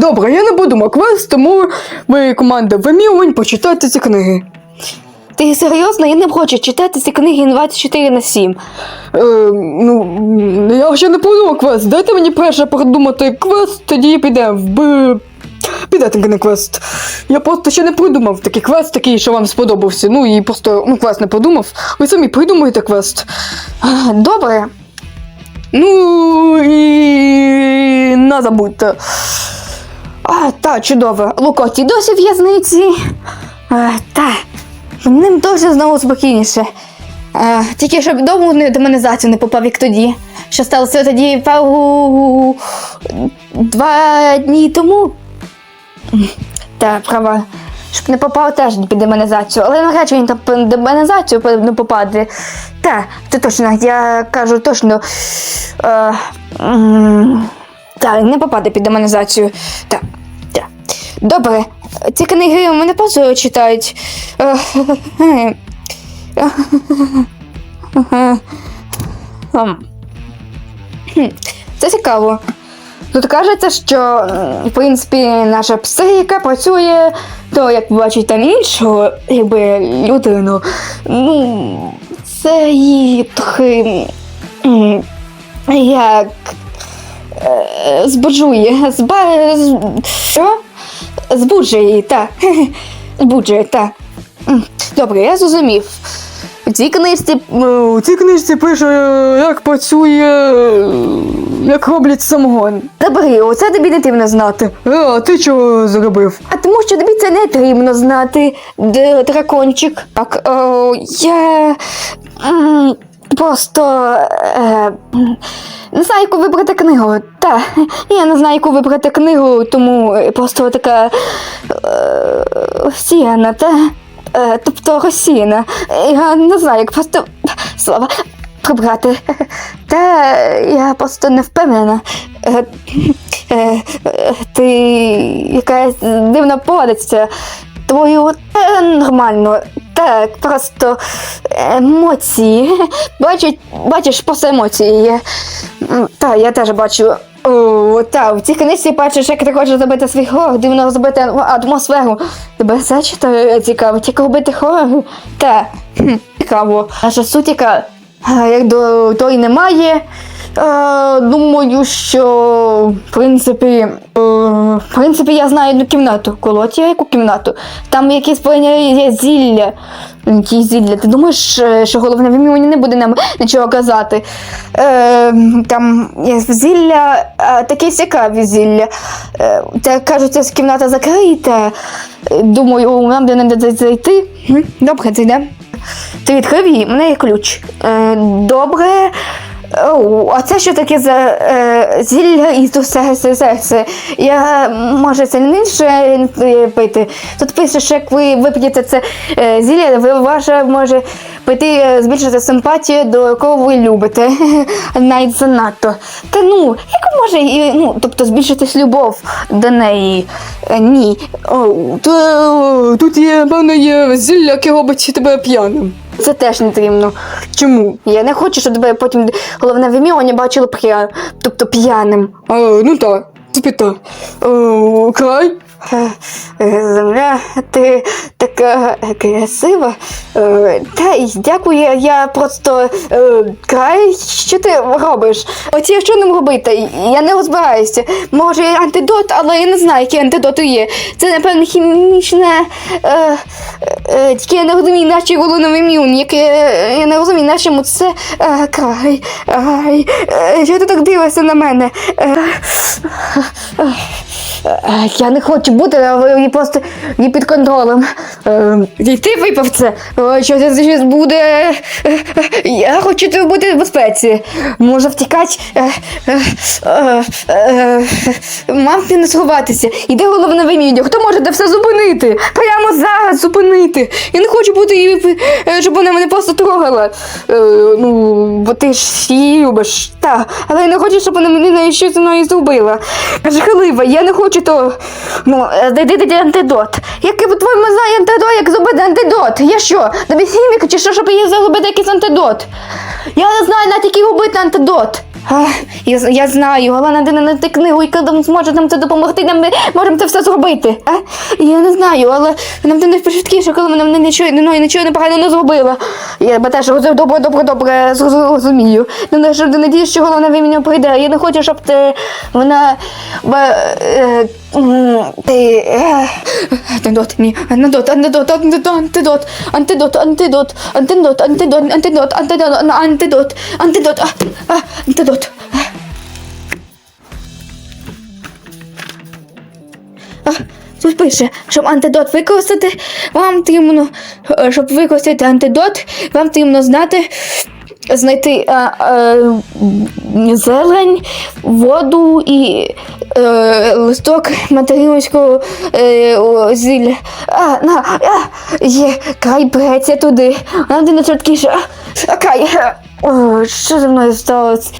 добре, я не буду квест, тому ви команда вимірювань почитайте ці книги. Ти серйозно? Я не хочу читати ці книги 24 на 7. Е, ну, я ще не придумав квест. Дайте мені перше придумати квест, тоді підемо в. Підете на квест. Я просто ще не придумав такий квест, такий, що вам сподобався. Ну і просто ну, квест не придумав. Ви самі придумуєте квест. Добре. Ну і не забудьте. А, та, чудово. Лукоті досі в'язниці. Та. Ним дуже знову спокійніше. Е, тільки щоб дому не демонізацію не попав, як тоді. Що сталося тоді пару два дні тому. Та, права. Щоб не попав теж під демонізацію. Але навряд чи він там під демонізацію не попаде. Та, це точно, я кажу точно. Е, та, не попаде під демонізацію. Так. Добре. Ці книги мене просто читають. Це цікаво. Тут кажеться, що в принципі наша психіка працює, то як бачить там іншого, якби людину. Ну, це її трохи як е, збуджує. Зба... Що? Збуджує її, так. Збуджує, так. Добре, я зрозумів. У цій книжці Е, У цій книжці пише, як працює, е, як роблять самогон. Добре, оце тобі не дивно знати. Е, а ти чого зробив? А тому що тобі це не потрібно знати, дракончик. Так, о, я просто е, не знаю, яку вибрати книгу. Та, я не знаю, яку вибрати книгу, тому просто така е, та. Е, тобто розсіяна. Я не знаю, як просто слова прибрати. Та я просто не впевнена. Е, е, е, ти якась дивно поводиться. Твою е, нормально. Так, просто емоції. Бачиш, бачиш, просто емоції. Та, я теж бачу. Та, в цій книжці бачиш, як ти хочеш зробити свій хорор, дивно зробити атмосферу. Тебе це читає цікаво, тільки робити хорор. Та, цікаво. Наша суть яка, як до тої немає. Е, думаю, що в принципі, е, в принципі, я знаю одну кімнату. Колоті, яку кімнату? Там якісь повинні зілля. Які зілля. Ти думаєш, е, що головне вимірювання не буде нам нічого казати? Е, там є зілля, а такі цікаві зілля. Е, це кажуть, ця кімната закрита. Е, Думаю, нам де не зайти. Добре, зайдемо. Ти відкрив її, у мене є ключ. Е, добре. О, а це що таке за е, зілля і то серце, серце? Я може це не інше пити. Тут пише, що як ви вип'єте це е, зілля, ви ваше може піти е, збільшити симпатію до кого ви любите. Навіть занадто. Та ну, як може і, ну, тобто збільшитись любов до неї? Е, ні. О, то, тут є, певно, є зілля, яке робить тебе п'яним. Це теж не потрібно. Чому? Я не хочу, щоб тебе потім головне вимірювання бачило п'я... тобто п'яним. А, ну так, спита. так. край. Е, Земля, ти така красива. Е, Та й дякую, я просто е, край, що ти робиш? Оці що нам робити? Я не розбираюся. Може антидот, але я не знаю, які антидоти є. Це, напевно, хімічне. Тільки я не розумію, головний ім'юн, яке я не розумію, нашому це е, край. Ай, що ти так дивишся на мене? Е, Е, Я не хочу бути е, просто не під контролем. Е, І ти випав це. Ой, Що це щось буде? Е, е, Я хочу бути в безпеці. Може втікати. Е, е, е, е, Мам не сховатися. Іде головне виміння. Хто може це все зупинити? Прямо зараз зупинити. Я не хочу бути її, е, щоб вона мене просто трогала. Е, Ну, бо ти ж її любиш. Так, але я не хочу, щоб вона мене щось зробила. Жахлива, я не хочу того. Ну, е, знайди антидот. Який по-твоєму знає антидот, як зробити антидот? Я що? Тобі хімік чи що, щоб її зробити якийсь антидот? Я не знаю навіть, який робити антидот. А, я, я знаю, але нам не знайти книгу, яка зможе нам це допомогти, нам ми можемо це все зробити. А? Я не знаю, але нам не швидкіше, коли вона мене нічого, ну, нічого непогано не зробила. Я бо теж добре, добре, добре зрозумію. розумію. Ну, не надію, що головна ви мене прийде. Я не хочу, щоб ти, вона... Ти, е, антидот, ні, антидот, антидот, антидот, антидот, антидот, антидот, антидот, антидот, антидот, антидот, антидот, антидот, антидот. Тут пише, щоб антидот використати, вам потрібно, е, щоб використати антидот, вам потрібно знати, знайти а, е, зелень, воду і е, листок материнського е, зілля. А, на, а, є, Кай береться туди. Надо не швидкіше. А, Кай, о, що зі мною сталося?